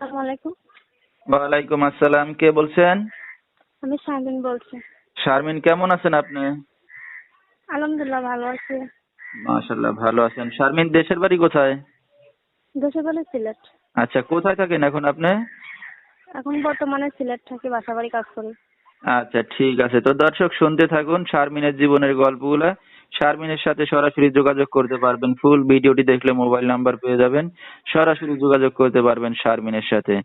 আসসালামু আলাইকুম। ওয়ালাইকুম আসসালাম কে বলছেন? আমি শারমিন বলছি। শারমিন কেমন আছেন আপনি? আলহামদুলিল্লাহ ভালো আছি। ভালো আছেন। শারমিন দেশের বাড়ি কোথায়? দেশে বলে সিলেট। আচ্ছা কোথায় থাকেন এখন আপনি? এখন বর্তমানে সিলেট থাকি বাসাবাড়ি কাজ করি। আচ্ছা ঠিক আছে। তো দর্শক শুনতে থাকুন শারমিনের জীবনের গল্পগুলা। শারমিনের সাথে সরাসরি যোগাযোগ করতে পারবেন। ফুল ভিডিওটি দেখলে মোবাইল নাম্বার পেয়ে যাবেন। সরাসরি যোগাযোগ করতে পারবেন শারমিনের সাথে।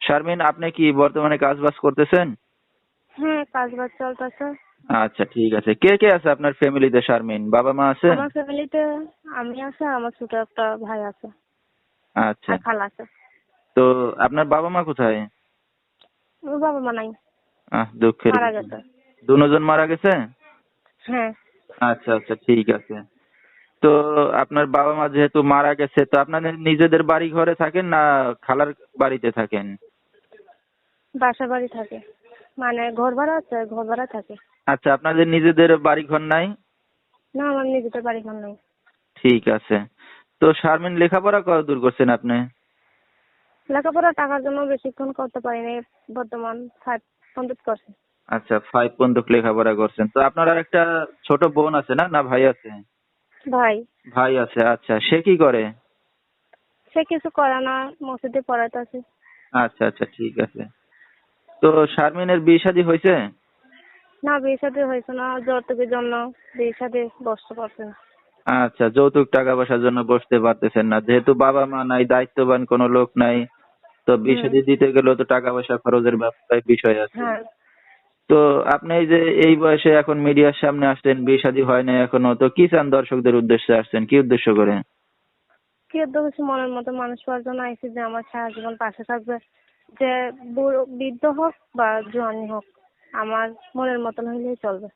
শারমিন আপনি কি বর্তমানে কাজ বাজ করতেছেন? হ্যাঁ কাজ বাজ চলতেছে। আচ্ছা ঠিক আছে। কে কে আছে আপনার ফ্যামিলিতে শারমিন? বাবা মা আছে? আমার ফ্যামিলিতে আমি আছে আমার ছোট একটা ভাই আছে। আচ্ছা। খালা আছে। তো আপনার বাবা মা কোথায়? বাবা মা নাই। আহ দুঃখের মারা। গেছে। দুজন মারা গেছে? হ্যাঁ। আচ্ছা আচ্ছা ঠিক আছে। তো আপনার বাবা মা যেহেতু মারা গেছে তো আপনাদের নিজেদের বাড়ি ঘরে থাকেন না খালার বাড়িতে থাকেন? বাসা বাড়ি থাকে। মানে ঘর ভাড়া আছে ঘর ভাড়া থাকে। আচ্ছা আপনাদের নিজেদের বাড়ি ঘর নাই? না আমার নিজেদের বাড়ি ঘর নাই। ঠিক আছে। তো শারমিন লেখাপড়া কত দূর করছেন আপনি? লেখাপড়া টাকার জন্য বেশিক্ষণ করতে পারিনি। বর্তমান ফাইভ কমপ্লিট করছি আচ্ছা ফাইভ পর্যন্ত লেখাপড়া করছেন। তো আপনার আর একটা ছোট বোন আছে না? না ভাই আছে? ভাই। ভাই আছে আচ্ছা। সে কি করে? সে কিছু করে না মসজিদে পড়াতে আছে। আচ্ছা আচ্ছা ঠিক আছে। তো শারমিনের বিয়ে শাদী হয়েছে? না বিয়ে সাথে হয়েছে না। যৌতুকের জন্য বিয়ে সাথে বসতে পারছে না। আচ্ছা যৌতুক টাকা পয়সার জন্য বসতে পারতেছেন না। যেহেতু বাবা মা নাই দায়িত্ববান কোনো লোক নাই তো বিয়ে। শাদী দিতে গেলেও তো টাকা পয়সা খরচের বিষয় আছে। হ্যাঁ। তো আপনি এই যে এই বয়সে এখন মিডিয়ার সামনে আসছেন বিয়ে শাদী হয় না এখনও তো কি চান দর্শকদের উদ্দেশ্যে আসছেন? কি উদ্দেশ্য করে কি উদ্দেশ্য? মনের মতো মানুষ পাওয়ার জন্য আইসি যে আমার সারা জীবন পাশে থাকবে যে বুড়ো বৃদ্ধ হোক বা জোয়ানি হোক আমার মনের মতন হইলেই চলবে।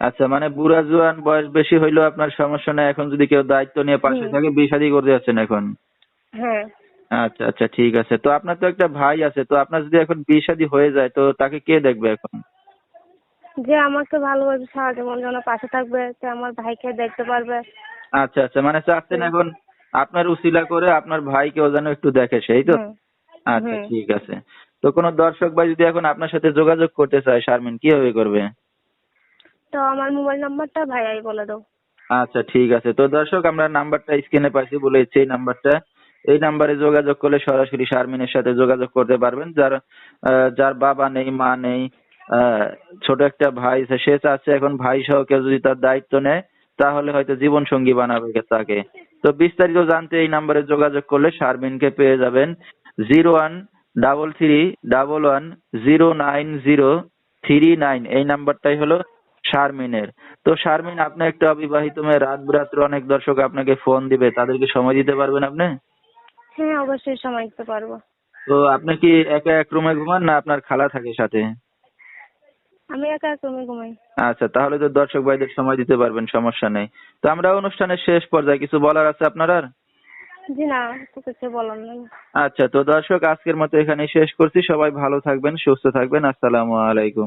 আচ্ছা মানে বুড়া জোয়ান বয়স বেশি হইলেও আপনার সমস্যা নাই এখন যদি কেউ দায়িত্ব নিয়ে পাশে থাকে বিয়ে শাদী করতে যাচ্ছেন এখন? হ্যাঁ। আচ্ছা আচ্ছা ঠিক আছে। তো আপনার তো একটা ভাই আছে তো আপনার যদি এখন বিয়ে শাদী হয়ে যায় তো তাকে কে দেখবে এখন? যে আমাকে ভালোবাসে সারা জীবন যেন পাশে থাকবে সে আমার ভাইকে দেখতে পারবে। আচ্ছা আচ্ছা মানে চাচ্ছেন এখন আপনার উসিলা করে আপনার ভাইকেও যেন একটু দেখে সেই তো? আচ্ছা ঠিক আছে। তো কোনো দর্শক ভাই যদি এখন আপনার সাথে যোগাযোগ করতে চায় শারমিন কীভাবে করবে? তো আমার মোবাইল নাম্বারটা ভাইয়াই বলে দাও। আচ্ছা ঠিক আছে। তো দর্শক আমরা নাম্বারটা স্ক্রিনে পাইছি বলেছি এই নাম্বারটা। এই নাম্বারে যোগাযোগ করলে সরাসরি শারমিনের সাথে যোগাযোগ করতে পারবেন যার যার বাবা নেই মা নেই ছোট একটা ভাই সে চাচ্ছে এখন ভাই সহ কেউ যদি তার দায়িত্ব নেয় তাহলে হয়তো জীবন সঙ্গী বানাবে তাকে। তো বিস্তারিত জানতে এই নাম্বারে যোগাযোগ করলে শারমিনকে পেয়ে যাবেন। Zero one double three double one zero nine zero three nine. এই নাম্বারটাই হলো শারমিনের। তো শারমিন আপনি একটা অবিবাহিত মেয়ে রাত বিরাত্র অনেক দর্শক আপনাকে ফোন দিবে। তাদেরকে সময় দিতে পারবেন আপনি? হ্যাঁ অবশ্যই সময় দিতে পারব। তো আপনি কি একা এক রুমে ঘুমান না আপনার খালা থাকে সাথে? আমি একা এক রুমে ঘুমাই। আচ্ছা তাহলে তো দর্শক ভাইদের সময় দিতে পারবেন সমস্যা নেই। তো আমরা অনুষ্ঠানের শেষ পর্যায়ে কিছু বলার আছে আপনার? আর জি না কিছু বলার নেই। আচ্ছা তো দর্শক আজকের মতো এখানেই শেষ করছি। সবাই ভালো থাকবেন সুস্থ থাকবেন। আসসালামু আলাইকুম।